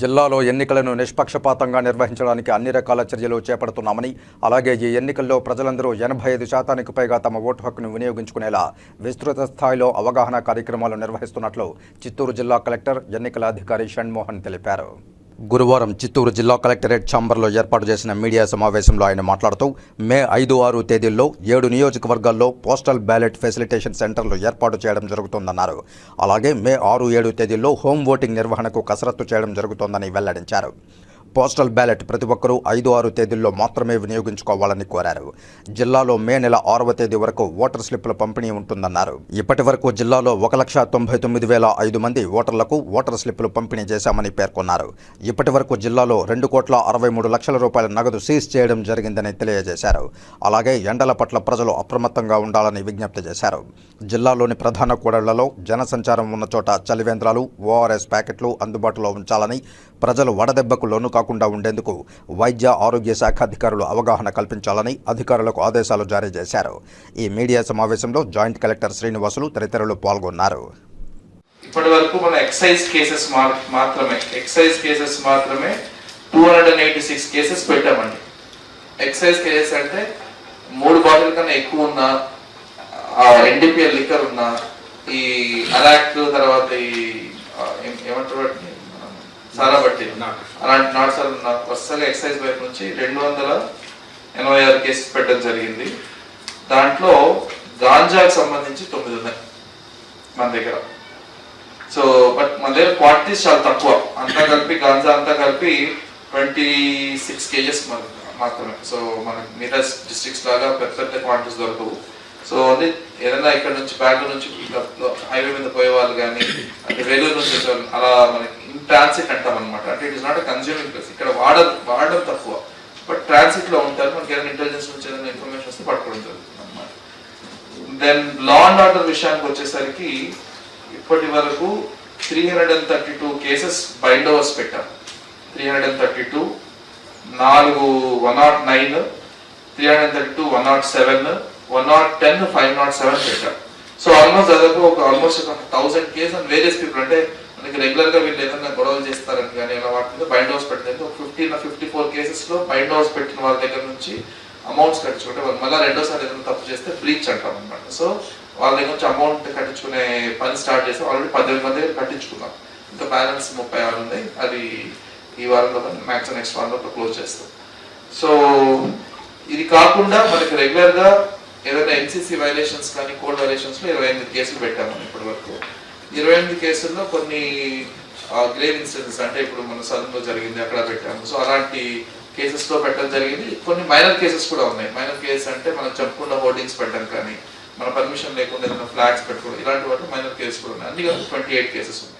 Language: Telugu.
జిల్లాలో ఎన్నికలను నిష్పక్షపాతంగా నిర్వహించడానికి అన్ని రకాల చర్యలు చేపడుతున్నామని అలాగే ఈ ఎన్నికల్లో ప్రజలందరూ ఎనభై ఐదు శాతానికి పైగా తమ ఓటు హక్కును వినియోగించుకునేలా విస్తృత స్థాయిలో అవగాహన కార్యక్రమాలు నిర్వహిస్తున్నట్లు చిత్తూరు జిల్లా కలెక్టర్ ఎన్నికల అధికారి షణ్మోహన్ తెలిపారు. గురువారం చిత్తూరు జిల్లా కలెక్టరేట్ ఛాంబర్లో ఏర్పాటు చేసిన మీడియా సమావేశంలో ఆయన మాట్లాడుతూ మే ఐదు ఆరు తేదీల్లో ఏడు నియోజకవర్గాల్లో పోస్టల్ బ్యాలెట్ ఫెసిలిటేషన్ సెంటర్లు ఏర్పాటు చేయడం జరుగుతోందన్నారు. అలాగే మే ఆరు ఏడు తేదీల్లో హోమ్ ఓటింగ్ నిర్వహణకు కసరత్తు చేయడం జరుగుతోందని వెల్లడించారు. పోస్టల్ బ్యాలెట్ ప్రతి ఒక్కరూ ఐదు ఆరు తేదీల్లో మాత్రమే వినియోగించుకోవాలని కోరారు. జిల్లాలో మే నెల ఆరవ తేదీ వరకు ఓటర్ స్లిప్పుల పంపిణీ ఉంటుందన్నారు. ఇప్పటి వరకు జిల్లాలో ఒక లక్ష తొంభై తొమ్మిది వేల ఐదు మంది ఓటర్లకు ఓటర్ స్లిప్పులు పంపిణీ చేశామని పేర్కొన్నారు. ఇప్పటి వరకు జిల్లాలో రెండు కోట్ల అరవై మూడు లక్షల రూపాయల నగదు సీజ్ చేయడం జరిగిందని తెలియజేశారు. అలాగే ఎండల పట్ల ప్రజలు అప్రమత్తంగా ఉండాలని విజ్ఞప్తి చేశారు. జిల్లాలోని ప్రధాన కూడళ్ళలో జనసంచారం ఉన్న చోట చలివేంద్రాలు ఓఆర్ఎస్ ప్యాకెట్లు అందుబాటులో ఉంచాలని ప్రజలు వడదెబ్బకు లోను కాకుండా ఉండేందుకు వైద్య ఆరోగ్య శాఖ అధికారులు అవగాహన కల్పించాలని అధికారులకు ఆదేశాలు జారీ చేశారు. ఈ మీడియా సమావేశంలో జాయింట్ కలెక్టర్ శ్రీనివాసులు తదితరులు పాల్గొన్నారు. ఇప్పటి వరకు మన ఎక్సైజ్ కేసెస్ మాత్రమే ఎక్సైజ్ కేసెస్ మాత్రమే two hundred and eighty six cases పెట్టామండి. ఎక్సైజ్ కేసెస్ అంటే మూడు బాటిల్ కన్నా ఎక్కువ ఉన్న ఎన్డిపిఎల్ లిక్కర్ ఉన్న ఈ అరాక్ తర్వాత ఈ ఏమంటారు సారా బట్టి. అలాంటి నాట్ సార్ ఉన్న వరుసగా ఎక్సైజ్ వైపు నుంచి రెండు వందల ఎనభై ఆరు కేసెస్ పెట్టడం జరిగింది. దాంట్లో గాంజాకు సంబంధించి తొమ్మిది ఉన్నాయి మన దగ్గర. సో బట్ మన దగ్గర క్వాంటిటీస్ చాలా తక్కువ. అంతా కలిపి గాంజా అంతా కలిపి ట్వంటీ సిక్స్ కేజెస్ మాత్రమే. సో మన మిగతా డిస్ట్రిక్ట్స్ లాగా పెద్ద పెద్ద క్వాంటిటీస్ దొరకవు. సో ఓన్లీ ఏదైనా ఇక్కడ నుంచి బ్యాంగ్లూర్ నుంచి హైవే మీద పోయే వాళ్ళు కానీ అంటే వేలూరు నుంచి అలా మనకి ట్రాన్సిట్ అంటాం అనమాట అంటే it is not consuming place ఇక్కడ వాడ వాడడం తక్కువ. బట్ ట్రాన్సిట్లో ఉంటారు మనకి ఏదైనా ఇంటెలిజెన్స్ నుంచి ఏదైనా ఇన్ఫర్మేషన్ వస్తే పట్టుకోవడం జరుగుతుంది అనమాట దెన్ లా అండ్ ఆర్డర్ విషయానికి వచ్చేసరికి ఇప్పటి వరకు three hundred and thirty two cases bind overs పెట్టాం. Three hundred and thirty two నాలుగు one nought nine three hundred thirty two one nought seven one nought ten five nought seven పెట్టాం. సో ఆల్మోస్ట్ దాదాపు ఒక ఆల్మోస్ట్ ఒక thousand case and various people అంటే మనకి రెగ్యులర్గా వీళ్ళు ఏదైనా గొడవలు చేస్తారని కానీ అలా వాటితో బైండ్ హౌస్ పెట్టింది ఒక ఫిఫ్టీన్ ఫిఫ్టీ ఫోర్ కేసెస్లో బైండ్ హౌస్ పెట్టిన వాళ్ళ దగ్గర నుంచి అమౌంట్స్ కట్టించుకుంటే వాళ్ళు మళ్ళీ రెండోసారి ఏదైనా తప్పు చేస్తే బ్రీచ్ అంటాం అనమాట సో వాళ్ళ దగ్గర నుంచి అమౌంట్ కట్టించుకునే పని స్టార్ట్ చేస్తే ఆల్రెడీ పద్దెనిమిది మంది కట్టించుకున్నాం. ఇంకా బ్యాలెన్స్ ముప్పై ఆరు ఉంది. అది ఈ వారంలో మ్యాక్సిమం నెక్స్ట్ వారంలో క్లోజ్ చేస్తాం. సో ఇది కాకుండా మనకి రెగ్యులర్గా ఏదైనా ఎన్సీసీ వైలేషన్స్ కానీ కోడ్ వైలేషన్స్లో ఇరవై ఎనిమిది కేసులు పెట్టాము ఇప్పటి వరకు ఇరవై ఎనిమిది కేసుల్లో కొన్ని గ్రేవ్ ఇన్సిడెంట్స్ అంటే ఇప్పుడు మన సదన్లో జరిగింది అక్కడ పెట్టాము. సో అలాంటి కేసెస్లో పెట్టడం జరిగింది. కొన్ని మైనర్ కేసెస్ కూడా ఉన్నాయి. మైనర్ కేసెస్ అంటే మనం చెప్పుకున్న హోర్డింగ్స్ పెట్టడం కానీ మన పర్మిషన్ లేకుండా ఏదైనా ఫ్లాగ్స్ పెట్టుకోవడం ఇలాంటి వాటి మైనర్ కేసెస్ కూడా ఉన్నాయి. అన్ని ట్వంటీ ఎయిట్ కేసెస్ ఉన్నాయి.